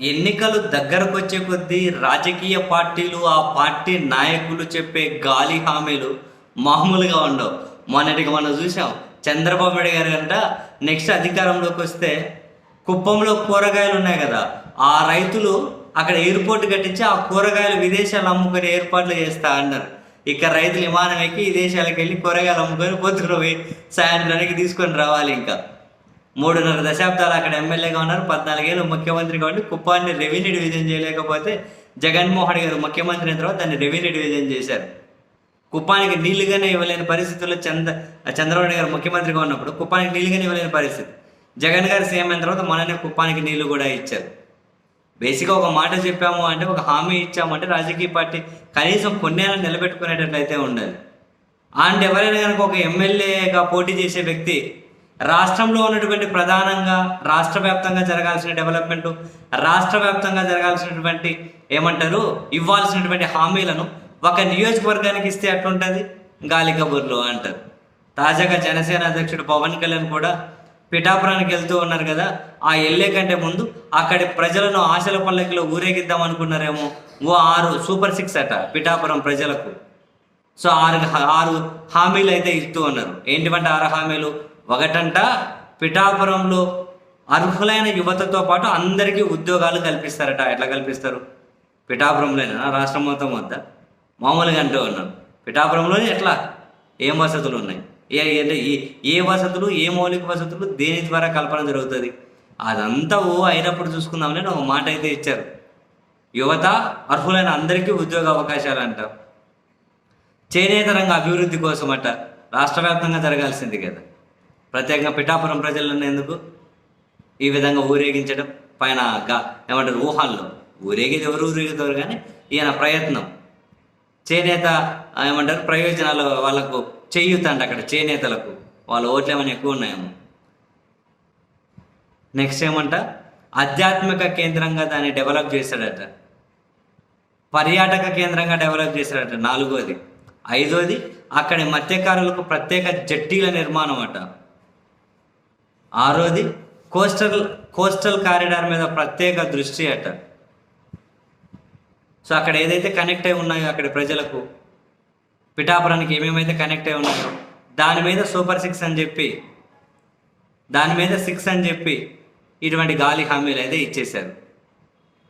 ఎన్నికలు దగ్గరకు వచ్చే కొద్దీ రాజకీయ పార్టీలు ఆ పార్టీ నాయకులు చెప్పే గాలి హామీలు మామూలుగా ఉండవు. మొన్నటికి మనం చూసాం చంద్రబాబు నాయుడు గారు అంట నెక్స్ట్ అధికారంలోకి వస్తే కుప్పంలో కూరగాయలు ఉన్నాయి కదా ఆ రైతులు అక్కడ ఎయిర్పోర్ట్ కట్టించి ఆ కూరగాయలు విదేశాలు అమ్ముకునే ఏర్పాట్లు చేస్తా అన్నారు. ఇక రైతులు విమానం ఎక్కి విదేశాలకు వెళ్ళి కూరగాయలు అమ్ముకొని పొద్దున పోయి సాయంత్రానికి తీసుకొని రావాలి ఇంకా. మూడున్నర దశాబ్దాలు అక్కడ ఎమ్మెల్యేగా ఉన్నారు. పద్నాలుగేళ్ళు ముఖ్యమంత్రిగా ఉండి కుప్పాన్ని రెవెన్యూ డివిజన్ చేయలేకపోతే జగన్మోహన్ గారు ముఖ్యమంత్రి అయిన తర్వాత దాన్ని రెవెన్యూ డివిజన్ చేశారు. కుప్పానికి నీళ్ళుగానే ఇవ్వలేని పరిస్థితుల్లో చంద్ర చంద్రబాబు గారు ముఖ్యమంత్రిగా ఉన్నప్పుడు కుప్పానికి నీళ్ళుగానే ఇవ్వలేని పరిస్థితి. జగన్ గారు సీఎం అయిన తర్వాత మననే కుప్పానికి నీళ్ళు కూడా ఇచ్చారు. బేసిక్గా ఒక మాట చెప్పాము అంటే ఒక హామీ ఇచ్చామంటే రాజకీయ పార్టీ కనీసం కొన్నేళ్ళు నిలబెట్టుకునేటట్లయితే ఉండాలి. అండ్ ఎవరైనా కనుక ఒక ఎమ్మెల్యేగా పోటీ చేసే వ్యక్తి రాష్ట్రంలో ఉన్నటువంటి ప్రధానంగా రాష్ట్ర వ్యాప్తంగా జరగాల్సిన డెవలప్మెంట్ రాష్ట్ర వ్యాప్తంగా జరగాల్సినటువంటి ఏమంటారు ఇవ్వాల్సినటువంటి హామీలను ఒక నియోజకవర్గానికి ఇస్తే ఎట్లుంటుంది? గాలి కబుర్లు అంటారు. తాజాగా జనసేన అధ్యక్షుడు పవన్ కళ్యాణ్ కూడా పిఠాపురానికి వెళ్తూ ఉన్నారు కదా ఆ వెళ్ళే కంటే ముందు అక్కడి ప్రజలను ఆశల పల్లకిలో ఊరేగిద్దాం అనుకున్నారేమో ఓ ఆరు సూపర్ సిక్స్ అట పిఠాపురం ప్రజలకు. సో ఆరు ఆరు హామీలు అయితే ఇస్తూ ఉన్నారు. ఏంటివంటే ఆరు హామీలు? ఒకటంట పిఠాపురంలో అర్హులైన యువతతో పాటు అందరికీ ఉద్యోగాలు కల్పిస్తారట. ఎట్లా కల్పిస్తారు? పిఠాపురంలోనేనా? రాష్ట్రం మొత్తం వద్ద? మామూలుగా అంటూ ఉన్నారు పిఠాపురంలోనే ఎట్లా? ఏం వసతులు ఉన్నాయి? ఏ ఏ ఏ వసతులు ఏ మౌలిక వసతులు దేని ద్వారా కల్పన జరుగుతుంది? అదంతా ఓ అయినప్పుడు చూసుకుందామని ఒక మాట అయితే ఇచ్చారు. యువత అర్హులైన అందరికీ ఉద్యోగ అవకాశాలు అంట చేనేత రంగ అభివృద్ధి కోసం అట రాష్ట్ర వ్యాప్తంగా జరగాల్సింది కదా. ప్రత్యేకంగా పిఠాపురం ప్రజలను ఎందుకు ఈ విధంగా ఊరేగించడం పైన గా ఏమంటారు ఊహాల్లో. ఊరేగేది ఎవరు ఊరేగుతారు కానీ ఈయన ప్రయత్నం. చేనేత ఏమంటారు ప్రయోజనాలు వాళ్ళకు చేయూతంట అక్కడ చేనేతలకు. వాళ్ళ ఓట్లేమని ఎక్కువ ఉన్నాయేమో. నెక్స్ట్ ఏమంట ఆధ్యాత్మిక కేంద్రంగా దాన్ని డెవలప్ చేశాడట. పర్యాటక కేంద్రంగా డెవలప్ చేశాడట నాలుగోది. ఐదోది అక్కడి మత్స్యకారులకు ప్రత్యేక జట్టీల నిర్మాణం అట. ఆరోది కోస్టల్ కోస్టల్ కారిడార్ మీద ప్రత్యేక దృష్టి అట. సో అక్కడ ఏదైతే కనెక్ట్ అయి ఉన్నాయో అక్కడ ప్రజలకు పిఠాపురానికి ఏమేమైతే కనెక్ట్ అయి ఉన్నాయో దాని మీద సూపర్ సిక్స్ అని చెప్పి దాని మీద సిక్స్ అని చెప్పి ఇటువంటి గాలి హామీలు అయితే ఇచ్చేశారు.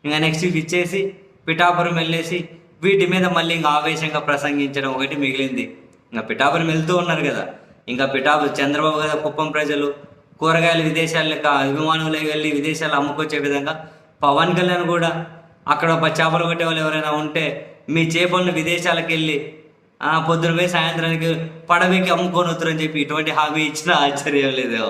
ఇంకా నెక్స్ట్ ఇవి ఇచ్చేసి పిఠాపురం వెళ్ళేసి వీటి మీద మళ్ళీ ఇంకా ఆవేశంగా ప్రసంగించడం ఒకటి మిగిలింది. ఇంకా పిఠాపురం వెళ్తూ ఉన్నారు కదా. ఇంకా పిఠాపురం చంద్రబాబు కదా కుప్పం ప్రజలు కూరగాయలు విదేశాలకు లెక్క అభిమానులు వెళ్ళి విదేశాలు అమ్ముకొచ్చే విధంగా పవన్ కళ్యాణ్ కూడా అక్కడ ఒక చేపలు కొట్టే వాళ్ళు ఎవరైనా ఉంటే మీ చేపలను విదేశాలకు వెళ్ళి పొద్దున పోయి సాయంత్రానికి పడవకి అమ్ముకొని వద్దురని చెప్పి ఇటువంటి హామీ ఇచ్చినా ఆశ్చర్యం లేదు.